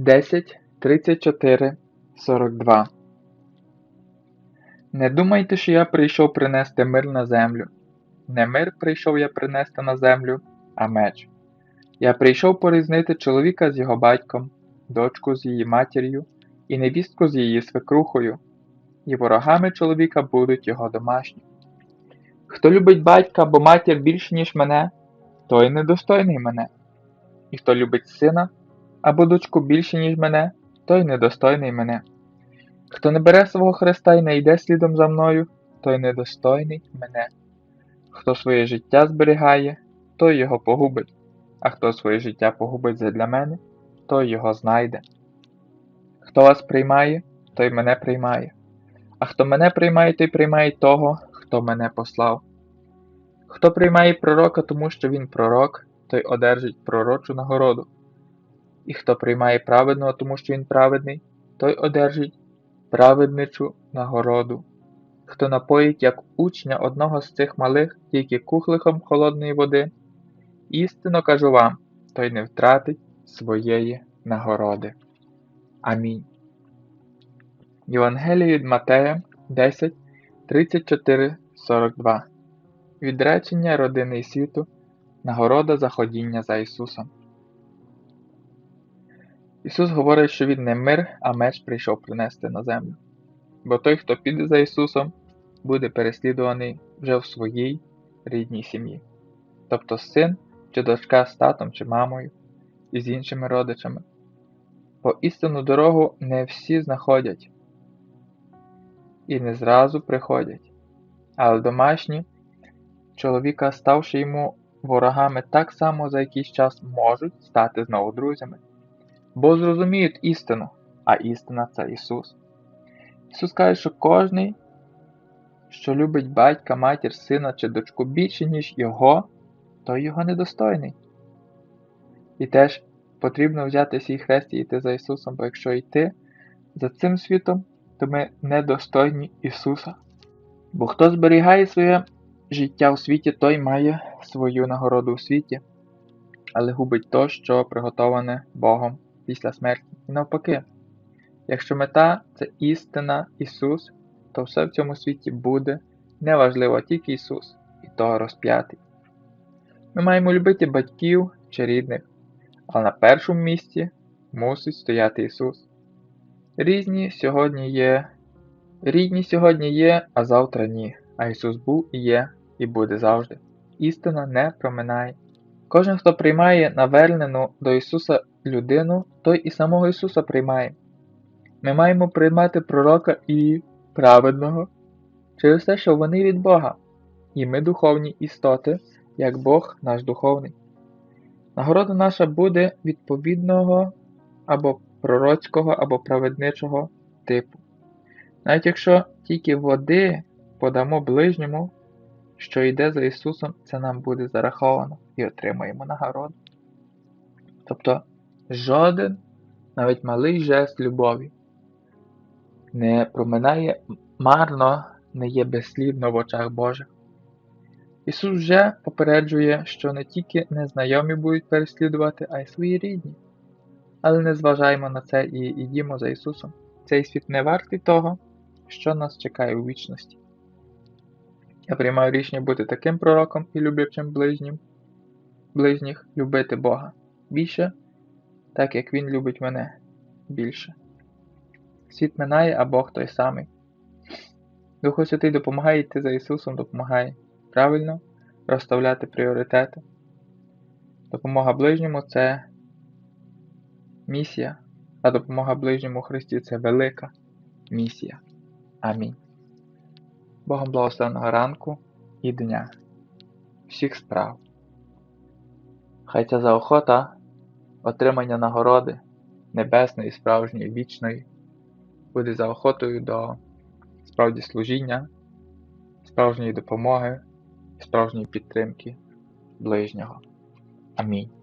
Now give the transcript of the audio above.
10, 34, 42 Не думайте, що я прийшов принести мир на землю. Не мир прийшов я принести на землю, а меч. Я прийшов порізнити чоловіка з його батьком, дочку з її матір'ю і невістку з її свекрухою, і ворогами чоловіка будуть його домашні. Хто любить батька або матір більше, ніж мене, той недостойний мене. І хто любить сина або дочку більше, ніж мене, той недостойний мене. Хто не бере свого Христа і не йде слідом за мною, той недостойний мене. Хто своє життя зберігає, той його погубить, а хто своє життя погубить задля мене, той його знайде. Хто вас приймає, той мене приймає, а хто мене приймає, той приймає того, хто мене послав. Хто приймає пророка, тому що він пророк, той одержить пророчу нагороду. І хто приймає праведного, тому що він праведний, той одержить праведничу нагороду. Хто напоїть, як учня одного з цих малих, тільки кухлихом холодної води, істинно кажу вам, той не втратить своєї нагороди. Амінь. Євангеліє від Матея 10, 34, 42 Відречення родини і світу, нагорода за ходіння за Ісусом. Ісус говорить, що Він не мир, а меч прийшов принести на землю. Бо той, хто піде за Ісусом, буде переслідуваний вже в своїй рідній сім'ї, тобто син чи дочка з татом чи мамою і з іншими родичами. Бо істинну дорогу не всі знаходять і не зразу приходять, але домашні чоловіка, ставши йому ворогами, так само за якийсь час можуть стати знову друзями, бо зрозуміють істину, а істина це Ісус. Ісус каже, що кожний, що любить батька, матір, сина чи дочку більше, ніж Його, той його недостойний. І теж потрібно взяти свій хрест і йти за Ісусом, бо якщо йти за цим світом, то ми недостойні Ісуса. Бо хто зберігає своє життя у світі, той має свою нагороду у світі, але губить то, що приготоване Богом після смерті. І навпаки, якщо мета це істина Ісус, то все в цьому світі буде неважливо тільки Ісус і того розп'ятий. Ми маємо любити батьків чи рідних, але на першому місці мусить стояти Ісус. Різні сьогодні є, рідні сьогодні є, а завтра ні. А Ісус був і є, і буде завжди. Істина не проминає. Кожен, хто приймає навернену до Ісуса людину, той і самого Ісуса приймає. Ми маємо приймати пророка і праведного через те, що вони від Бога, і ми духовні істоти, як Бог наш духовний. Нагорода наша буде відповідного або пророцького, або праведничого типу. Навіть якщо тільки води подамо ближньому, що йде за Ісусом, це нам буде зараховано і отримаємо нагороду. Тобто жоден, навіть малий жест любові не проминає марно, не є безслідно в очах Божих. Ісус вже попереджує, що не тільки незнайомі будуть переслідувати, а й свої рідні. Але не зважаємо на це і йдімо за Ісусом. Цей світ не вартий того, що нас чекає у вічності. Я приймаю рішення бути таким пророком і люблячим ближнім, ближніх любити Бога більше, так як Він любить мене більше. Світ минає, а Бог той самий. Духу Святий допомагає йти за Ісусом, допомагає правильно розставляти пріоритети. Допомога ближньому це місія, а допомога ближньому Христі це велика місія. Амінь. Богом благословеного ранку і дня, всіх справ. Хай ця заохота, отримання нагороди небесної, справжньої, вічної, буде за охотою до справді служіння, справжньої допомоги, справжньої підтримки ближнього. Амінь.